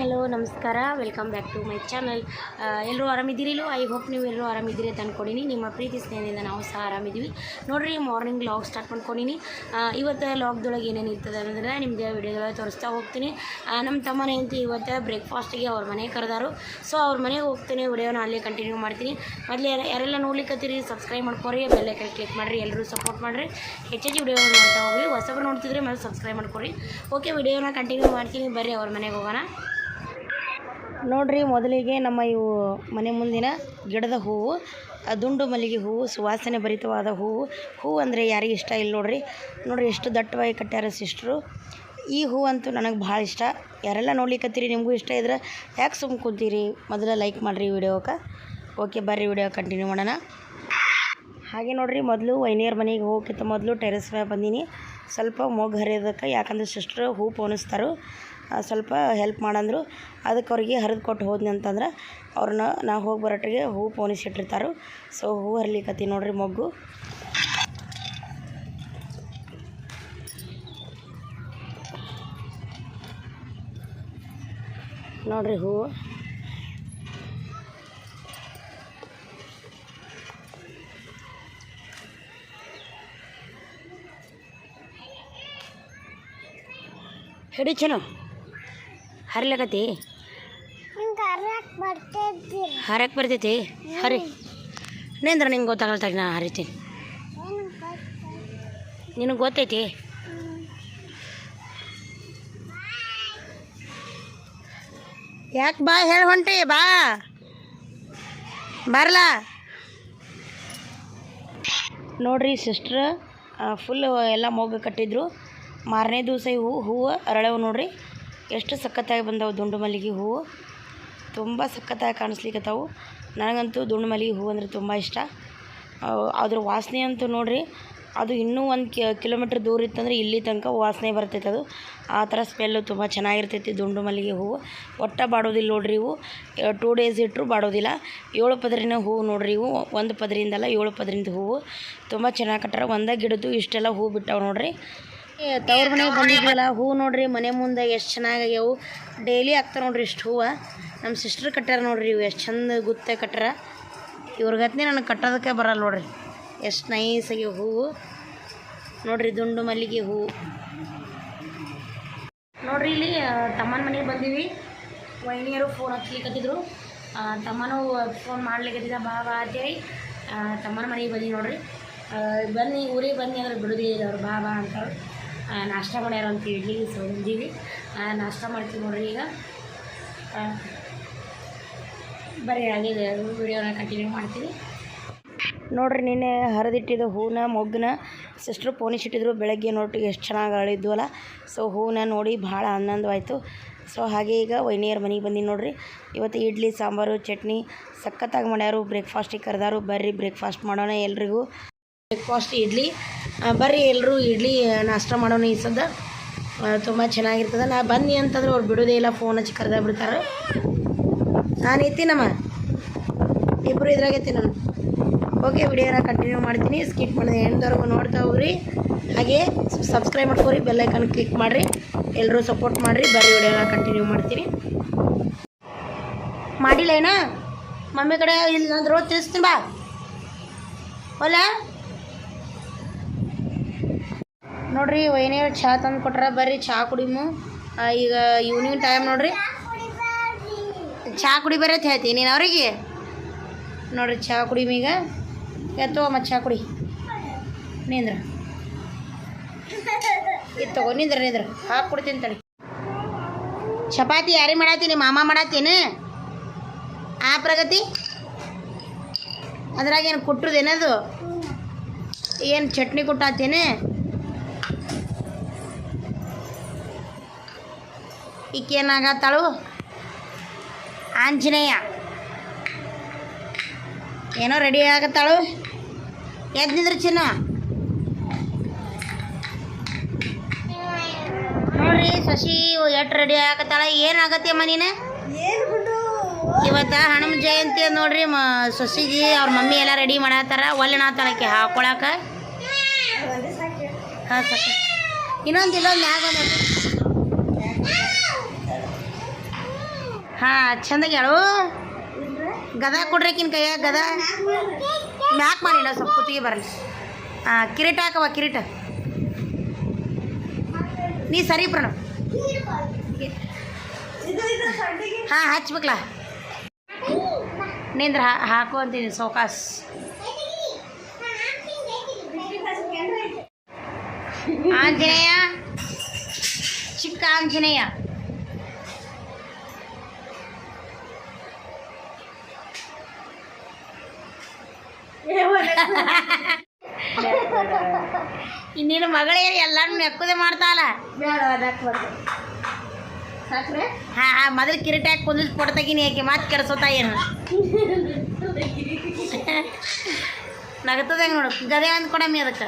Hello ನಮಸ್ಕಾರ. Welcome back to my channel ಎಲ್ಲರೂ ಆರಾಮಿದ್ದೀರಿಲು ಐ ಹೋಪ್ ನೀವು ಎಲ್ಲರೂ ಆರಾಮಿದ್ದೀರಿ ಅಂತ ಅಂದ್ಕೊಂಡಿನಿ ನಿಮ್ಮ ಪ್ರೀತಿ ಸ್ನೇಹದಿಂದ ನಾವು ಸಹ ಆರಾಮಿದ್ದೀವಿ. ನೋಡಿರಿ ಮಾರ್ನಿಂಗ್ ಲಾಗ್ ಸ್ಟಾರ್ಟ್ ಮಾಡ್ಕೊಂಡಿನಿ. ಇವತ್ತು ಲಾಗ್ದೊಳಗೆ ಏನೇನು ಇರ್ತದೆ ಅಂದರೆ ನಿಮಗೆ ವಿಡಿಯೋದೊಳಗೆ ತೋರಿಸ್ತಾ ಹೋಗ್ತೀನಿ. ನಮ್ಮ ತಮ್ಮನೆ ಅಂತ ಇವತ್ತು ಬ್ರೇಕ್ಫಾಸ್ಟಿಗೆ ಅವ್ರ ಮನೆಗೆ ಕರೆದಾರು. ಸೊ ಅವ್ರ ಮನೆಗೆ ಹೋಗ್ತೀನಿ. ವಿಡಿಯೋನ ಅಲ್ಲೇ ಕಂಟಿನ್ಯೂ ಮಾಡ್ತೀನಿ. ಮೊದಲು ಯಾರೆಲ್ಲ ನೋಡ್ಲಿಕ್ಕತ್ತೀರಿ ಸಬ್ಸ್ಕ್ರೈಬ್ ಮಾಡ್ಕೊರಿ. ಬೆಲ್ಲೈಕನ್ ಕ್ಲಿಕ್ ಮಾಡಿರಿ. ಎಲ್ಲರೂ ಸಪೋರ್ಟ್ ಮಾಡಿರಿ. ಹೆಚ್ಚೆಚ್ಚು ವಿಡಿಯೋ ನೋಡ್ತಾ ಹೋಗ್ರಿ. ಹೊಸಬ್ರು ನೋಡ್ತಿದ್ರೆ ಮತ್ತೆ ಸಬ್ಸ್ಕ್ರೈಬ್ ಮಾಡ್ಕೊರಿ. ಓಕೆ ವಿಡಿಯೋನ ಕಂಟಿನ್ಯೂ ಮಾಡ್ತೀನಿ. ಬರ್ರಿ ಅವ್ರ ಮನೆಗೆ ಹೋಗೋಣ. ನೋಡ್ರಿ, ಮೊದಲಿಗೆ ನಮ್ಮ ಇವು ಮನೆ ಮುಂದಿನ ಗಿಡದ ಹೂವು, ಆ ದುಂಡು ಮಲ್ಲಿಗೆ ಹೂವು, ಸುವಾಸನೆ ಭರಿತವಾದ ಹೂವು. ಹೂವು ಅಂದರೆ ಯಾರಿಗೆ ಇಷ್ಟ ಇಲ್ಲ ನೋಡ್ರಿ. ನೋಡ್ರಿ, ಎಷ್ಟು ದಟ್ಟವಾಗಿ ಕಟ್ಟ್ಯಾರ ಸಿಸ್ಟ್ರು. ಈ ಹೂವು ಅಂತೂ ನನಗೆ ಭಾಳ ಇಷ್ಟ. ಯಾರೆಲ್ಲ ನೋಡ್ಲಿಕ್ಕತ್ತೀರಿ ನಿಮಗೂ ಇಷ್ಟ ಇದ್ರೆ ಯಾಕೆ ಸುಮ್ಮ ಕುಂತೀರಿ? ಮೊದಲ ಲೈಕ್ ಮಾಡಿರಿ ವಿಡಿಯೋಕ್ಕೆ ಓಕೆ, ಬರ್ರಿ ವಿಡಿಯೋ ಕಂಟಿನ್ಯೂ ಮಾಡೋಣ. ಹಾಗೆ ನೋಡ್ರಿ, ಮೊದಲು ವೈನಿಯರ್ ಮನೆಗೆ ಹೋಗಕ್ಕಿಂತ ಮೊದಲು ಟೆರೆಸ್ ಮೇಲೆ ಬಂದೀನಿ. ಸ್ವಲ್ಪ ಮೊಗ್ಗು ಹರಿಯೋದಕ್ಕೆ, ಯಾಕಂದ್ರೆ ಸಿಸ್ಟ್ರು ಹೂ ಪೋಣಿಸ್ತಾರೆ. ಸ್ವಲ್ಪ ಹೆಲ್ಪ್ ಮಾಡಂದ್ರು. ಅದಕ್ಕೆ ಅವ್ರಿಗೆ ಹರಿದು ಕೊಟ್ಟು ಹೋದ್ನಿ ಅಂತಂದ್ರೆ ಅವ್ರನ್ನ ನಾವು ಹೋಗಿ ಬರೋಟ್ಟಿಗೆ ಹೂ ಪೋಣಿಸಿಟ್ಟಿರ್ತಾರೆ ಸೊ ಹೂ ಹರಿಲಿಕ್ಕತ್ತಿ ನೋಡ್ರಿ ಮೊಗ್ಗು. ನೋಡ್ರಿ ಹೂವು ಹಿಡಿ ಚಲೋ ಹರಿಲಕತ್ತಿ ಹರಕ್ ಬರ್ತೈತಿ? ಹರಿ. ನೇಂದ್ರ ನಿಂಗೆ ಗೊತ್ತಾಗಲ್ತಾಗ ನಾ ಹರಿತೀನಿ. ನಿನಗೆ ಗೊತ್ತೈತಿ? ಯಾಕೆ ಬಾ ಹೇಳಿ ಹೊಂಟಿ ಬಾ. ಬರಲ? ನೋಡ್ರಿ ಸಿಸ್ಟ್ರ್ ಫುಲ್ ಎಲ್ಲ ಮೊಗ್ಗು ಕಟ್ಟಿದ್ರು. ಮಾರನೇ ದಿವಸ ಇವು ಹೂವು ಅರಳವು ನೋಡ್ರಿ. ಎಷ್ಟು ಸಖತ್ತಾಗಿ ಬಂದವು ದುಂಡು ಮಲ್ಲಿಗೆ ಹೂವು. ತುಂಬ ಸಖತ್ತಾಗಿ ಕಾಣಿಸ್ಲಿಕ್ಕತ್ತಾವು ನನಗಂತೂ ದುಂಡು ಮಲ್ಲಿಗೆ ಹೂವು ಅಂದರೆ ತುಂಬ ಇಷ್ಟ. ಅದ್ರ ವಾಸನೆ ಅಂತೂ ನೋಡ್ರಿ, ಅದು ಇನ್ನೂ ಒಂದು ಕಿಲೋಮೀಟ್ರ್ ದೂರ ಇತ್ತಂದ್ರೆ ಇಲ್ಲಿ ತನಕ ವಾಸನೆ ಬರ್ತೈತೆ ಅದು. ಆ ಥರ ಸ್ಮೆಲ್ಲು ತುಂಬ ಚೆನ್ನಾಗಿರ್ತೈತಿ ದುಂಡು ಮಲ್ಲಿಗೆ ಹೂವು. ಒಟ್ಟ ಬಾಡೋದಿಲ್ಲ ನೋಡ್ರಿ ಇವು. ಟೂ ಡೇಸ್ ಇಟ್ಟರು ಬಾಡೋದಿಲ್ಲ. ಏಳು ಪದರಿನ ಹೂವು ನೋಡ್ರಿ ಇವು. ಒಂದು ಪದರಿಂದಲ್ಲ ಏಳು ಪದರಿಂದ ಹೂವು. ತುಂಬ ಚೆನ್ನಾಗಿ ಕಟ್ಟಾರ. ಒಂದೇ ಗಿಡದ್ದು ಇಷ್ಟೆಲ್ಲ ಹೂ ಬಿಟ್ಟಾವೆ ನೋಡ್ರಿ. ತವ್ರ ಮನೆಗೆ ಬಂದಿದ್ವಲ್ಲ, ಹೂ ನೋಡ್ರಿ, ಮನೆ ಮುಂದೆ ಎಷ್ಟು ಚೆನ್ನಾಗ್ಯಾವು ಡೈಲಿ ಆಗ್ತಾರೆ ನೋಡ್ರಿ ಇಷ್ಟು ಹೂವು. ನಮ್ಮ ಸಿಸ್ಟರ್ ಕಟ್ಟಾರ ನೋಡ್ರಿ ಇವು, ಎಷ್ಟು ಚಂದ ಗುತ್ತೆ ಕಟ್ಟಾರ ಇವ್ರಿಗತ್ನೆ ನನಗೆ ಕಟ್ಟೋದಕ್ಕೆ ಬರಲ್ಲ ನೋಡ್ರಿ. ಎಷ್ಟು ನೈಸಾಗಿ ಹೂವು. ನೋಡ್ರಿ, ದುಂಡು ಮಲ್ಲಿಗೆ ಹೂವು ನೋಡ್ರಿ ಇಲ್ಲಿ ತಮ್ಮನ ಮನೆಗೆ ಬಂದೀವಿ. ವೈನಿಯರು ಫೋನ್ ಹಚ್ಲಿಕ್ಕತ್ತಿದ್ರು ತಮ್ಮನೂ ಫೋನ್ ಮಾಡ್ಲಿಕ್ಕತ್ತಿದ್ದ ಬಾ ಬಾ ಅಂತೇಳಿ. ತಮ್ಮನ ಮನೆಗೆ ಬಂದೀವಿ ನೋಡ್ರಿ. ಬನ್ನಿ, ಊರಿಗೆ ಬನ್ನಿ ಅಂದ್ರೆ ಬಿಡೋದಿಲ್ಲ ಅವ್ರು, ಬಾ ಬಾ ಅಂತಾರೆ. ನಾಷ್ಟ ಮಾಡ್ಯಾರ ಅಂತ ಇಡ್ಲಿ ಸೊ ಬಂದೀವಿ ಆ, ನಾಷ್ಟ ಮಾಡ್ತೀವಿ ನೋಡ್ರಿ ಈಗ. ಬರೀ ಹಾಗೆ ವಿಡಿಯೋನ ಕಂಟಿನ್ಯೂ ಮಾಡ್ತೀವಿ ನೋಡ್ರಿ ನಿನ್ನೆ ಹರಿದಿಟ್ಟಿದ್ದು ಹೂನ ಮೊಗ್ಗನ ಸಿಸ್ಟ್ರು ಪೋಣಿಸಿಟ್ಟಿದ್ರು ಬೆಳಗ್ಗೆ ನೋಡಿ ಎಷ್ಟು ಚೆನ್ನಾಗಿ ಅಳಿದ್ವಲ್ಲ ಸೊ ಹೂನ ನೋಡಿ ಭಾಳ ಆನಂದವಾಯಿತು. ಸೊ ಹಾಗೆ ಈಗ ವೈನಿಯರ್ ಮನೆಗೆ ಬಂದೀನಿ ನೋಡ್ರಿ. ಇವತ್ತು ಇಡ್ಲಿ ಸಾಂಬಾರು ಚಟ್ನಿ ಸಖತ್ತಾಗಿ ಮಾಡ್ಯಾರು. ಬ್ರೇಕ್ಫಾಸ್ಟಿಗೆ ಕರೆದಾರು. ಬರ್ರಿ ಬ್ರೇಕ್ಫಾಸ್ಟ್ ಮಾಡೋಣ ಎಲ್ರಿಗೂ. ಬ್ರೇಕ್ಫಾಸ್ಟ್ ಇಡ್ಲಿ. ಬರ್ರಿ ಎಲ್ಲರೂ ಇಡ್ಲಿ ನಾಷ್ಟ ಮಾಡೋಣ ಈ ಸದ್ದ. ತುಂಬ ಚೆನ್ನಾಗಿರ್ತದೆ. ನಾ ಬನ್ನಿ ಅಂತಂದ್ರೆ ಅವ್ರು ಬಿಡೋದೇ ಇಲ್ಲ ಫೋನ್ ಹಚ್ಚಿ ಕರೆದ ಬಿಡ್ತಾರೆ. ನಾನು ಇತ್ತೀನಮ್ಮ ಇಬ್ಬರು ಇದ್ರಾಗೈತಿ ನಾನು. ಓಕೆ ವಿಡಿಯೋನ ಕಂಟಿನ್ಯೂ ಮಾಡ್ತೀನಿ. ಸ್ಕಿಪ್ ಮಾಡಿದೆ, ಎಂಡ್ವರೆಗೂ ನೋಡ್ತಾ ಹೋಗ್ರಿ. ಹಾಗೆ ಸಬ್ಸ್ಕ್ರೈಬ್ ಮಾಡ್ಕೋರಿ ಬೆಲ್ಲೈಕನ್ ಕ್ಲಿಕ್ ಮಾಡಿರಿ. ಎಲ್ಲರೂ ಸಪೋರ್ಟ್ ಮಾಡಿರಿ ಬರೀ ವಿಡಿಯೋನ ಕಂಟಿನ್ಯೂ ಮಾಡ್ತೀನಿ. ಮಾಡಿಲ್ಲ ಏನ? ಮಮ್ಮಿ ಕಡೆ ಇಲ್ಲ ಅಂದ್ರೆ ತಿಳಿಸ್ತೀನಿ ಬಾ. ಹೊಲ ನೋಡ್ರಿ ವೈನಿಯರ್ ಚಹಾ ತಂದು ಕೊಟ್ರ, ಬರ್ರಿ ಚಹಾ ಕುಡಿಮು. ಈಗ ಈವ್ನಿಂಗ್ ಟೈಮ್ ನೋಡ್ರಿ. ಚಹಾ ಕುಡಿ ಬರತ್ತೆ ಹೇಳ್ತೀನಿ ನೀನು ಅವ್ರಿಗೆ? ನೋಡ್ರಿ ಚಹಾ ಕುಡಿಮಿ ಈಗ. ಎತ್ತೋ ಮತ್ತು ಚಹಾ ಕುಡಿ. ನಿಂದ್ರ. ಇದು ತಗೋ, ನಿಂದ್ರ ನಿಂದ್ರ. ಹಾಕಿ ಕೊಡ್ತೀನಿ ತಡಿ. ಚಪಾತಿ ಯಾರಿಗೆ ಮಾಡತ್ತೀನಿ ಮಾಮ ಮಾಡತ್ತೀನಿ ಆ ಪ್ರಗತಿ? ಅದ್ರಾಗ ಏನು ಏನದು ಏನು ಚಟ್ನಿ ಕುಟ್ಟಾತೇನೆ? ಈಕೇನಾಗತ್ತಾಳು? ಆಂಜನೇಯ. ಏನೋ ರೆಡಿ ಆಗತ್ತಾಳು? ಎದ್ದು ನಿಂದ್ರೆ ಚಿನ್ನ? ನೋಡ್ರಿ ಶಶಿ ಎಷ್ಟು ರೆಡಿ ಆಗತ್ತಾಳ? ಏನಾಗತ್ತೆ ಅಮ್ಮ ನೀನು ಇವತ್ತ ಹನುಮ ಜಯಂತಿ ಅಂತ ನೋಡ್ರಿ ಮ ಸೊಸಿಗೆ ಅವ್ರ ಮಮ್ಮಿ ಎಲ್ಲ ರೆಡಿ ಮಾಡತ್ತಾರ. ಒಲ್ಲೆನಾತಾಳಕ್ಕೆ ಹಾಕೊಳಕ. ಹಾಂ ಸಾಕು ಇನ್ನೊಂದು ಇಲ್ಲೊಂದು ಮ್ಯಾಗ ಒಂದು ಹಾಂ ಚಂದ ಹೇಳು. ಗದ ಕೊಡ್ರಿಕಿನ ಕೈಯ ಗದ ಮ್ಯಾಕ್ ಮಾಡಿಲ್ಲ, ಸ್ವಲ್ಪ ಕುತ್ತಿಗೆ ಬರಲಿ. ಹಾಂ, ಕಿರೀಟ ಹಾಕವ ಕಿರೀಟ. ನೀ ಸರಿ, ಪ್ರಣವ್. ಹಾಂ ಹಚ್ಬೇಕಲ್ಲ ನಿಂದ್ರ ಹಾಕು ಅಂತೀನಿ, ಸೌಕಾಸ್. ಆಂಜನೇಯ, ಚಿಕ್ಕ ಆಂಜನೇಯ. ಇನ್ನೇನು ಮಗಳೇ ಎಲ್ಲಾನು ಮೆಕ್ಕದೆ ಮಾಡ್ತಾಳ? ಹಾ ಹಾ ಮೊದಲು ಕಿರೀಟ ಹಾಕಿ ಕುಂದಿಸ್ ಕೊಡ್ತಾಗಿನಿ ಯಾಕೆ ಮಾತು ಕೆಡ್ಸೋತಾ ಏನು? ನಗತದಂಗ ನೋಡು ಗದೆ ಒಂದು ಕೊಡಮ್ಮಿ ಅದಕ್ಕೆ.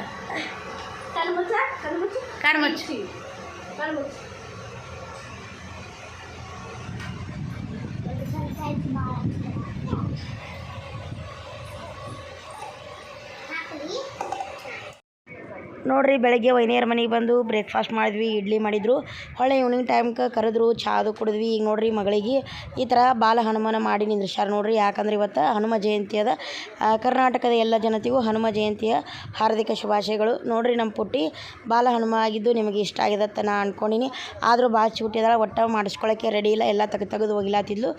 ನೋಡ್ರಿ, ಬೆಳಗ್ಗೆ ವೈನಿಯರ್ ಮನೆಗೆ ಬಂದು ಬ್ರೇಕ್ಫಾಸ್ಟ್ ಮಾಡಿದ್ವಿ, ಇಡ್ಲಿ ಮಾಡಿದ್ರು. ಹೊಳೆ ಈವ್ನಿಂಗ್ ಟೈಮ್ಗೆ ಕರೆದ್ರು, ಚಾದು ಕುಡಿದ್ವಿ. ಈಗ ನೋಡ್ರಿ ಮಗಳಿಗೆ ಈ ಥರ ಬಾಲ ಹನುಮಾನ ಮಾಡಿ ನಿಂದ್ರಿಸ್ಯಾರ ನೋಡ್ರಿ. ಯಾಕಂದ್ರೆ ಇವತ್ತು ಹನುಮ ಜಯಂತಿ ಅದ. ಕರ್ನಾಟಕದ ಎಲ್ಲ ಜನತೆಗೂ ಹನುಮ ಜಯಂತಿಯ ಹಾರ್ದಿಕ ಶುಭಾಶಯಗಳು. ನೋಡ್ರಿ ನಮ್ಮ ಪುಟ್ಟಿ, ಬಾಲ ಹನುಮ ಆಗಿದ್ದು ನಿಮಗೆ ಇಷ್ಟ ಆಗಿದೆ ಅಂತ ನಾ ಅಂದ್ಕೊಂಡಿನಿ ಆದರೂ ಭಾಳ ಚೂಟಿದಾಳ ಒಟ್ಟ ಮಾಡಿಸ್ಕೊಳ್ಳೋಕ್ಕೆ ರೆಡಿ ಇಲ್ಲ. ಎಲ್ಲ ತೆಗೆದು ತೆಗೆದು ಹೋಗಿಲಾತಿದ್ಲು.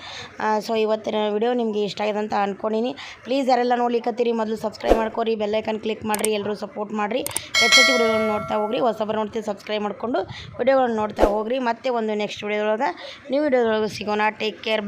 ಸೊ ಇವತ್ತಿನ ವಿಡಿಯೋ ನಿಮಗೆ ಇಷ್ಟ ಆಗಿದೆ ಅಂತ ಅನ್ಕೊಂಡಿನಿ. ಪ್ಲೀಸ್ ಯಾರೆಲ್ಲ ನೋಡ್ಲಿಕ್ಕತ್ತೀರಿ ಮೊದಲು ಸಬ್ಸ್ಕ್ರೈಬ್ ಮಾಡ್ಕೊರಿ ಬೆಲ್ಲೈಕನ್ ಕ್ಲಿಕ್ ಮಾಡಿರಿ ಎಲ್ಲರೂ ಸಪೋರ್ಟ್ ಮಾಡಿರಿ. ಹೆಚ್ಚೆಚ್ಚು ವಿಡಿಯೋಗಳನ್ನ ನೋಡ್ತಾ ಹೋಗ್ರಿ. ಹೊಸಬರು ನೋಡ್ತೀವಿ ಸಬ್ಸ್ಕ್ರೈಬ್ ಮಾಡಿಕೊಂಡು ವಿಡಿಯೋಗಳನ್ನ ನೋಡ್ತಾ ಹೋಗ್ರಿ. ಮತ್ತೆ ಒಂದು ನೆಕ್ಸ್ಟ್ ವಿಡಿಯೋದೊಳಗೆ ನ್ಯೂ ವಿಡಿಯೋದೊಳಗೆ ಸಿಗೋಣ. Take care